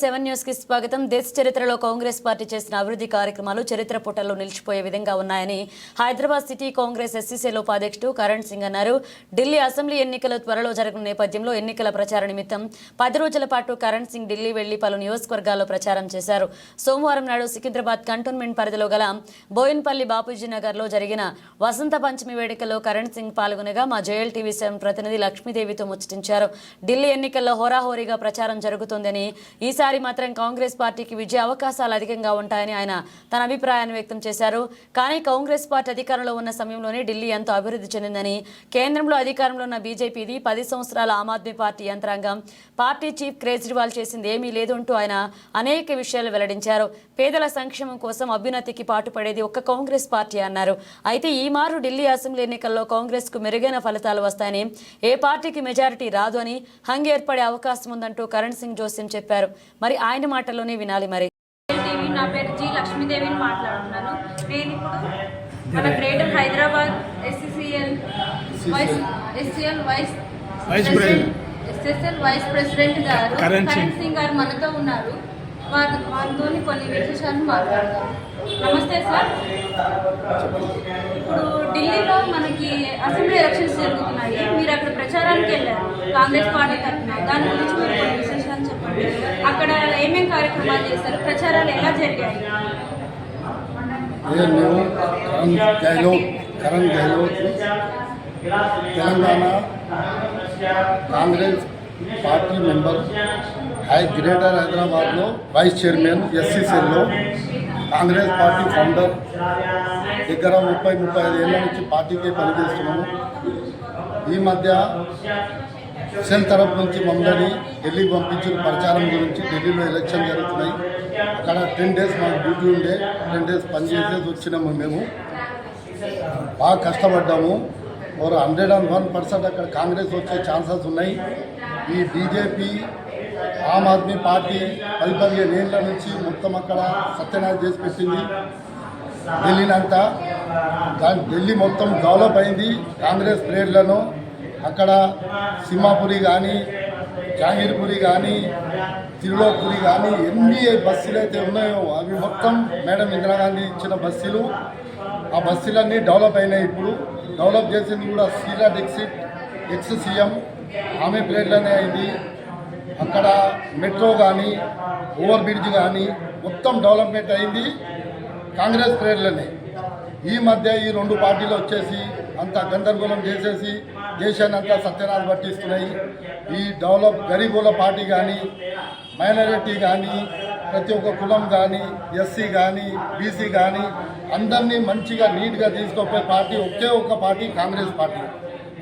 Seven న్యూస్కి స్వాగతం. దేశ చరిత్రలో కాంగ్రెస్ పార్టీ చేసిన అభివృద్ధి కార్యక్రమాలు చరిత్ర పుటల్లో నిలిచిపోయే విధంగా ఉన్నాయని హైదరాబాద్ సిటీ కాంగ్రెస్ ఎస్సీసీలో ఉపాధ్యక్షుడు కరణ్ సింగ్ అన్నారు. ఢిల్లీ అసెంబ్లీ ఎన్నికలు త్వరలో జరగనున్న నేపథ్యంలో ఎన్నికల ప్రచార నిమిత్తం పది రోజుల పాటు కరణ్ సింగ్ ఢిల్లీ వెళ్ళి పలు నియోజకవర్గాల్లో ప్రచారం చేశారు. సోమవారం నాడు సికింద్రాబాద్ కంటోన్మెంట్ పరిధిలో గల బోయిన్పల్లి బాపూజీ నగర్లో జరిగిన వసంత పంచమి వేడుకల్లో కరణ్ సింగ్ పాల్గొనగా మా జేఎల్ టీవీ సెవెన్ ప్రతినిధి లక్ష్మీదేవితో ముచ్చటించారు. ఢిల్లీ ఎన్నికల్లో హోరాహోరీగా ప్రచారం జరుగుతోందని ఈసారి మాత్రం కాంగ్రెస్ పార్టీకి విజయ అవకాశాలు అధికంగా ఉంటాయని ఆయన తన అభిప్రాయాన్ని వ్యక్తం చేశారు. కానీ కాంగ్రెస్ పార్టీ అధికారంలో ఉన్న సమయంలోనే ఢిల్లీ ఎంతో అభివృద్ధి చెందిందని కేంద్రంలో అధికారంలో ఉన్న బీజేపీది పది సంవత్సరాల ఆమ్ ఆద్మీ పార్టీ యంత్రాంగం. పార్టీ చీఫ్ కేజ్రీవాల్ చేసింది ఏమీ లేదు అంటూ ఆయన అనేక విషయాలు వెల్లడించారు. పేదల సంక్షేమం కోసం అభ్యున్నతికి పాటుపడేది ఒక్క కాంగ్రెస్ పార్టీ అన్నారు. అయితే ఈ మారు ఢిల్లీ అసెంబ్లీ ఎన్నికల్లో కాంగ్రెస్కు మెరుగైన ఫలితాలు వస్తాయని ఏ పార్టీకి మెజారిటీ రాదు అని హంగ్ ఏర్పడే అవకాశం ఉందంటూ కరణ్ సింగ్ జోస్యం చెప్పారు. మరి ఆయన మాటల్లోనే వినాలి మరి. టీవీ నా పేరు జి లక్ష్మీదేవిని మాట్లాడుతున్నాను. నేను ఇప్పుడు మన greater Hyderabad SCCL vice SCL vice vice president. SSL vice president గారు కరణ్ సింగ్. గారు మనతో ఉన్నారు. వారి వారితో కొన్ని విశేషాలు మాట్లాడదాం నమస్తే సార్. ఇప్పుడు ఢిల్లీలో మనకి అసెంబ్లీ ఎలక్షన్స్ జరుగుతున్నాయి. మీరు అక్కడ ప్రచారానికి వెళ్ళారు. కాంగ్రెస్ పార్టీ తరఫున. దాని గురించి మీరు కొన్ని అక్కడ ఏమేం కార్యక్రమాలు చేశారు? ప్రచారాలు ఎలా జరిగాయి? నేను కరణ్ గెహ్లోత్ కరణ్ తెలంగాణ కాంగ్రెస్ పార్టీ మెంబర్ హై గ్రేటర్ హైదరాబాద్లో వైస్ చైర్మన్ ఎస్సీసీలో కాంగ్రెస్ పార్టీ ఫౌండర్ దగ్గర ముప్పై ముప్పై ఐదు ఏళ్ళ నుంచి పార్టీకి పనిచేస్తున్నాము. ఈ మధ్య సెల్ తరఫు నుంచి మమ్మల్ని ఢిల్లీకి పంపించిన ప్రచారం గురించి ఢిల్లీలో ఎలక్షన్ జరుగుతున్నాయి. అక్కడ టెన్ డేస్ మాకు డ్యూటీ ఉండే టెన్ డేస్ పనిచేసేసి వచ్చినాము మేము. బాగా కష్టపడ్డాము. ఓరు హండ్రెడ్ అండ్ వన్ పర్సెంట్ అక్కడ కాంగ్రెస్ వచ్చే ఛాన్సెస్ ఉన్నాయి. ఈ బీజేపీ ఆమ్ ఆద్మీ పార్టీ పది పదిహేను ఏళ్ళ నుంచి మొత్తం అక్కడ సత్యనారాయణ చేసి పెట్టింది. ఢిల్లీనంతా. దాని ఢిల్లీ మొత్తం డెవలప్ అయింది. కాంగ్రెస్ ప్లేయర్లను అక్కడ సింహాపురి కానీ జాంగీర్పురి కానీ తిరులోపురి కానీ ఎన్ని బస్సులు అయితే ఉన్నాయో అవి మొత్తం మేడం ఇందిరాగాంధీ ఇచ్చిన బస్సులు. ఆ బస్సులన్నీ డెవలప్ అయినాయి ఇప్పుడు. డెవలప్ చేసింది కూడా సీలా డిక్సిట్ ఎక్స్ సీఎం. ఆమె ప్లేట్లోనే అయింది అక్కడ మెట్రో కానీ ఓవర్ బ్రిడ్జ్ కానీ మొత్తం డెవలప్మెంట్ అయింది కాంగ్రెస్ ప్లేయర్లనే ఈ మధ్య ఈ రెండు పార్టీలు వచ్చేసి అంత గందరగోళం చేసేసి దేశాన్ని అంతా సత్యనారాయణ పట్టిస్తున్నాయి. ఈ డెవలప్ గరీబుల పార్టీ కానీ మైనారిటీ కానీ ప్రతి ఒక్క కులం కానీ ఎస్సీ కానీ బీసీ కానీ అందరినీ మంచిగా నీట్గా తీసుకుపోయే పార్టీ ఒకే ఒక్క పార్టీ కాంగ్రెస్ పార్టీ.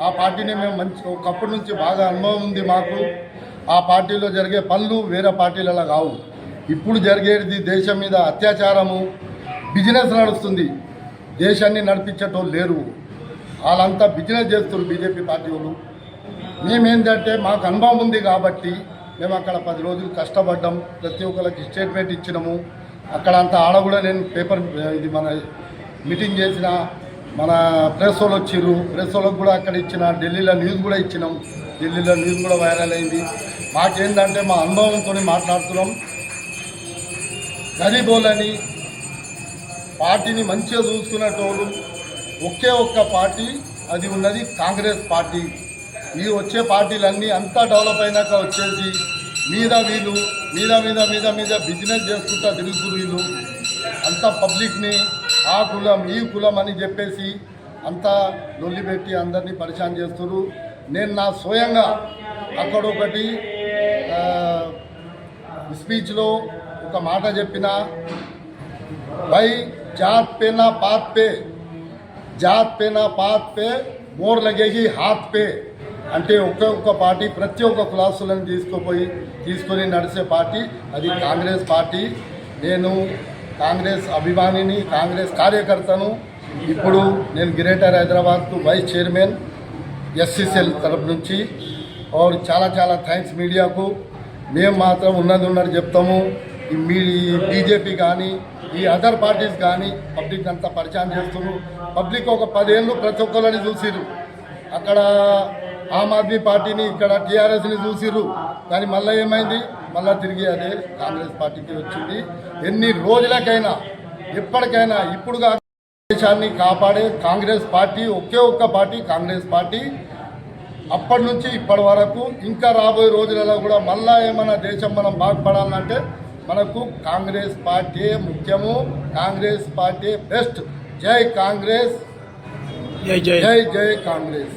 ఆ పార్టీని మేము మంచి ఒకప్పటి నుంచి బాగా అనుభవం ఉంది మాకు. ఆ పార్టీలో జరిగే పనులు వేరే పార్టీలలో కావు. ఇప్పుడు జరిగేది దేశం మీద అత్యాచారము బిజినెస్ నడుస్తుంది. దేశాన్ని నడిపించేటోళ్ళు లేరు. వాళ్ళంతా బిజినెస్ చేస్తున్నారు బీజేపీ పార్టీ వాళ్ళు. మేమేంటంటే మాకు అనుభవం ఉంది కాబట్టి మేము అక్కడ పది రోజులు కష్టపడ్డాం. ప్రతి ఒక్కరికి స్టేట్మెంట్ ఇచ్చినాము. అక్కడ అంతా ఆడ కూడా నేను పేపర్ ఇది మన మీటింగ్ చేసిన మన ప్రెస్ వాళ్ళు వచ్చిర్రు. ప్రెస్ వాళ్ళకి కూడా అక్కడ ఇచ్చిన ఢిల్లీలో న్యూస్ కూడా ఇచ్చినాం. ఢిల్లీలో న్యూస్ కూడా వైరల్ అయింది. మాకేంటంటే మా అనుభవంతో మాట్లాడుతున్నాం. గరీబోళ్ళని పార్టీని మంచిగా చూసుకునేటోళ్ళు ఒకే ఒక్క పార్టీ అది ఉన్నది కాంగ్రెస్ పార్టీ. ఈ వచ్చే పార్టీలన్నీ అంతా డెవలప్ అయినాక వచ్చేసి మీద వీళ్ళు మీద మీద మీద మీద బిజినెస్ చేసుకుంటా తిరుగుతురు వీళ్ళు. అంతా పబ్లిక్ని ఆ కులం ఈ కులం అని చెప్పేసి అంతా లొల్లిపెట్టి అందరినీ పరిచయం చేస్తున్నారు నేను నా స్వయంగా అక్కడొకటి స్పీచ్లో ఒక మాట చెప్పిన బై జాత్ పే నా పాత్ పే జాత్ పే నా పాత్ పే మోర్ లగేహి హాత్ పే అంటే ఒక్కొక్క ఒక్క పార్టీ ప్రతి ఒక్క కులాసులను తీసుకుపోయి తీసుకొని నడిచే పార్టీ అది కాంగ్రెస్ పార్టీ. నేను కాంగ్రెస్ అభిమానిని కాంగ్రెస్ కార్యకర్తను ఇప్పుడు నేను గ్రేటర్ హైదరాబాద్కు వైస్ చైర్మన్ ఎస్సీసీఎల్ తరపు నుంచి. చాలా చాలా థ్యాంక్స్ మీడియాకు. మేము మాత్రం ఉన్నది ఉన్నది చెప్తాము. మీ బీజేపీ కానీ ఈ అదర్ పార్టీస్ కానీ పబ్లిక్ అంతా పరిచయం చేస్తున్నారు. పబ్లిక్ ఒక పదేళ్ళు ప్రతి ఒక్కరిని చూసిరు అక్కడ ఆమ్ ఆద్మీ పార్టీని ఇక్కడ టీఆర్ఎస్ని చూసిర్రు. కానీ మళ్ళీ ఏమైంది? మళ్ళీ తిరిగి అదే కాంగ్రెస్ పార్టీకి వచ్చింది. ఎన్ని రోజులకైనా ఎప్పటికైనా ఇప్పుడు దేశాన్ని కాపాడే కాంగ్రెస్ పార్టీ ఒకే ఒక్క పార్టీ కాంగ్రెస్ పార్టీ. అప్పటి నుంచి ఇప్పటి వరకు ఇంకా రాబోయే రోజులలో కూడా మళ్ళా ఏమైనా దేశం మనం బాగుపడాలంటే మనకు కాంగ్రెస్ పార్టీ ముఖ్యము. Congress party best. జై కాంగ్రెస్. జై జై. జై జై కాంగ్రెస్.